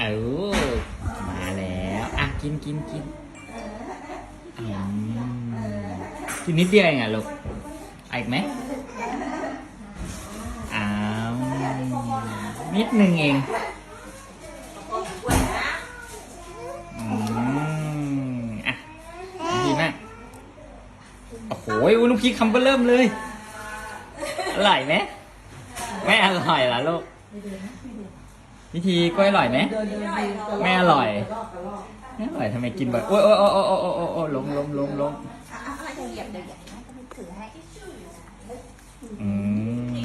เออมาแล้วอะกินกินกินอืมกินนิดเดียวเองอะลูกอาอีกไหมอ้าวนิดนึงเองอืมอะดีมากโอ้โหลูกพีคำเบอร์เริ่มเลยอร่อยไหมไม่อร่อยหรอลูก วิธีกล้วยอร่อยไหมไม่อร่อยไม่อร่อยทำไมกินบ่อยโอ้ยโอ้ยโอ้ยโอ้ยโอ้ยโอ้ยโอ้ยล้มล้มล้มล้มเดี๋ยวเหยียบเดี๋ยวเหยียบนะก็ไม่ถือให้อืม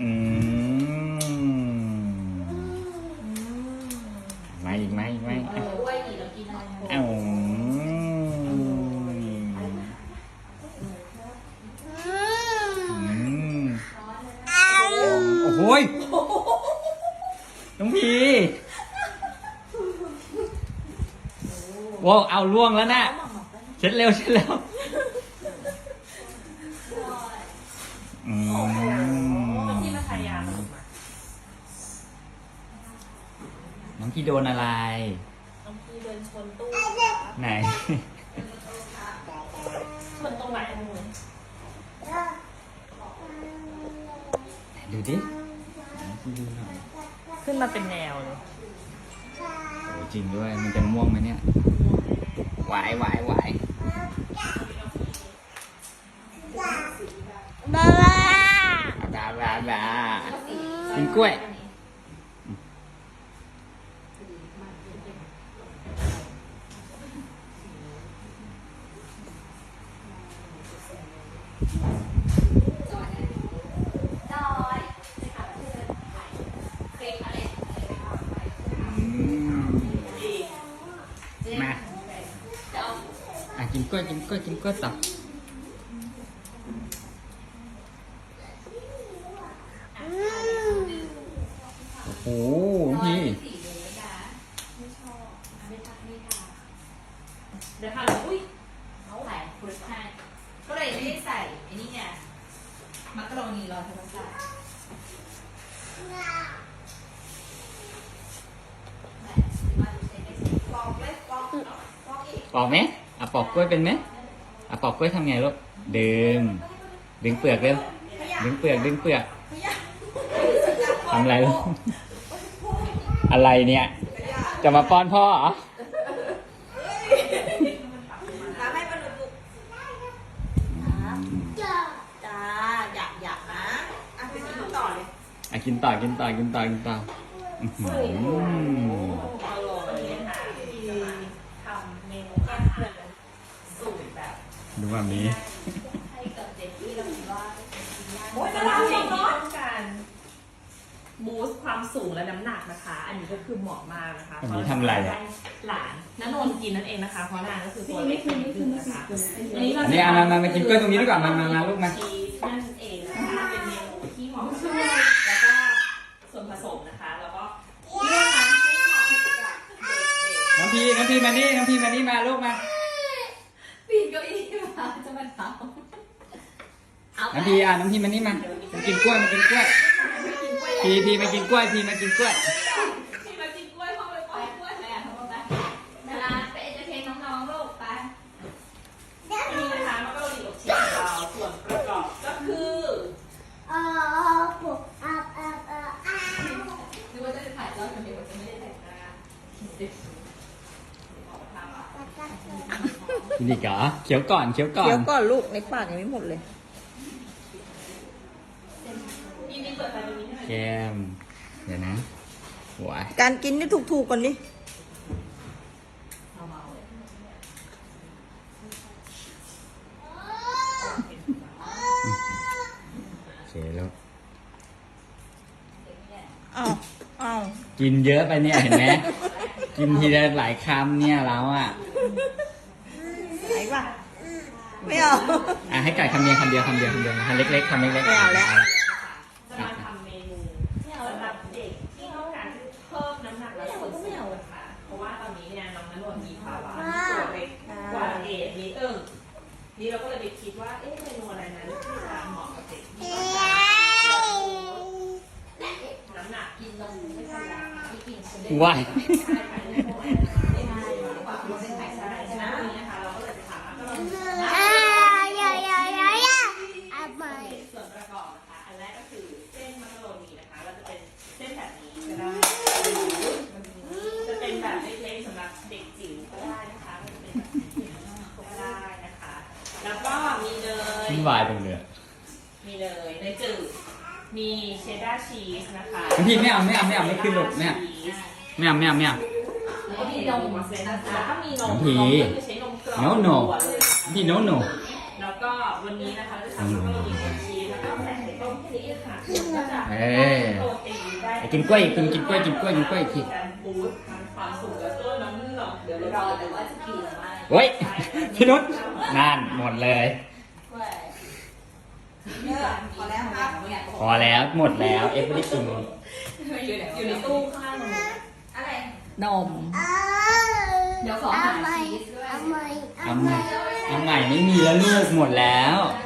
อืมมาอีกไหมอีกไหมอะกล้วยนี่เรากินอะไรเอ้าอืมโอ้โหย องพีว้าวเอาล่วงแล้วนะเช็ดเร็วเช็ดเร็วอืมที่มาทายาน้องพี่โดนอะไร น้องพี่เดินชนตู้ไหน ชนตรงไหนดูดิน้องพี่ดูหน่อย ขึ้นมาเป็นแนวเลยโอ้จริงด้วย มันจะม่วงไหมเนี่ยไหวไหวไหวบ้าบาบาบากินกล้วย อืมมา อะกินกล้วยกินกล้วยกินกล้วยต่อโอ้โหพี่เดี๋ยวค่ะอุ้ยเขาใส่ฟรุตให้ก็เลยไม่ได้ใส่ไอ้นี่ไงมักกะโรนีรอธรรมชาติปอกไหม อะปอกกล้วยเป็นไหมอะปอกกล้วยทำไงลูกดึง ดึงเปลือกเร็วดึงเปลือกดึงเปลือกทำอะไรลูกอะไรเนี่ย จะมาป้อนพ่อเหรอจ้าอยากอยากนะอะไปกินต่อเลยอะกินต่อกินต่อกินต่อ กินต่ออื้อหือ อร่อยเลยค่ะที่ทำเมนูอาหารสูตรแบบ ดูแบบนี้ให้กับเด็กที่เราคิดว่าโอ้ยสำหรับเด็กที่ต้องการบูสต์ความสูงและน้ำหนักนะคะ อันนี้ก็คือเหมาะมากนะคะอันนี้ทำอะไรอะ หลานน้านนท์กินนั่นเองนะคะ เพราะนางก็คือตัวเล็กนิดนึงนะคะอันนี้เราอันนี้อะมามามากินกล้วยตรงนี้ดีกว่ามามามาลูกมา ชีสนั่นเองนะคะเป็นเมนูที่เหมาะกับแล้วก็ส่วนผสมนะคะ แล้วก็เลือกมาให้เหมาะกับเด็กน้องพีน้องพีมานี่น้องพีมานี่มาลูกมาปีนเก้าอี้มา จะมาถามเอาน้องพีอะน้องพีมานี่มามากินกล้วยมากินกล้วยพีพีมากินกล้วยพีมากินกล้วย ๆที่มากินกล้วยเพราะไปปล่อยกล้วย ไปอะทั้งหมดไปเวลาไปเอ็นเตอร์เทนน้องๆลูกไป นี่นะคะมันก็มีกับชีสของเราส่วนประกอบก็คือ นึกว่าจะไปถ่ายแล้วคนเดียวจะไม่ได้แต่งหน้า กินอีกเหรอเคี้ยวก่อนเคี้ยวก่อนเคี้ยวก่อนลูกในปากยังไม่หมดเลยยินดีเปิดไฟตรงนี้ให้หน่อยแกมเดี๋ยวนะหัวการกินนี่ถูกๆก่อนดิโอเคแล้วอ้าวอ้าวกินเยอะไปเนี่ยเห็นไหมกินทีละหลายคำเนี่ยเราอะไหน ป่ะ ไม่เอา อะให้ไก่คำเดียวคำเดียวคำเดียวคำเดียวคำเล็กๆคำเล็กๆไม่เอาแล้ว จะมาทำเมนูสำหรับเด็กที่ต้องการเพิ่มน้ำหนักและส่วนสูงนะคะเพราะว่าตอนนี้เนี่ยน้องนันนนมีภาวะตัวเล็กกว่าเอดนิดนึงนี่เราก็เลยไปคิดว่าเอ๊ะเมนูอะไรนั้นที่จะเหมาะกับเด็กที่ต้องการน้ำหนักกินนมไม่ค่อยกินฉันได้ว้าย ใช่ฉะนั้นวันนี้นะคะเราก็เลยจะทำมักกะโรนี ส่วนประกอบนะคะ อันแรกก็คือเส้นมักกะโรนีนะคะ เราจะเป็นเส้นแบบนี้ก็ได้หรือจะเป็นแบบเล็กๆสำหรับเด็กจิ๋วก็ได้นะคะมันจะเป็นแบบนี้ก็ ได้นะคะ แล้วก็มีเนยวุ่นวายตรงเลยมีเนยเนยจืด มีเชดดาร์ชีสนะคะพี่ไม่เอาไม่เอาไม่เอาไม่ขึ้นหรอกไม่เอาชีสไม่เอาไม่เอาไม่เอา แล้วก็มีนมนะคะแล้วก็มีนมพี่นมก็คือใช้นมกรอบโนโนตัวเลยพี่โนโน แล้วก็วันนี้นะคะเราจะทำมักกะโรนีกับชีสแล้วก็ใส่ไข่ต้มแค่นี้ค่ะก็จะเอ้ยโปรตีนได้กินกล้วยกินกินกล้วยกินกล้วยกินกล้วยอีกที การบูสต์ทางความสุขแล้วก็น้ำหนักเดี๋ยวรเราอรอแต่แต่ว่าว่าจะกินหรือไม่ เฮ้ยพี่นุชนั่นหมดเลย พอแล้วครับพอแล้วหมดแล้วเอฟไม่ได้กินอยู่ในตู้ข้างล่างมันอะไร นม เดี๋ยวขอหาชีสด้วยเอาใหม่เอาใหม่ไม่มีแล้วลูกหมดแล้วได้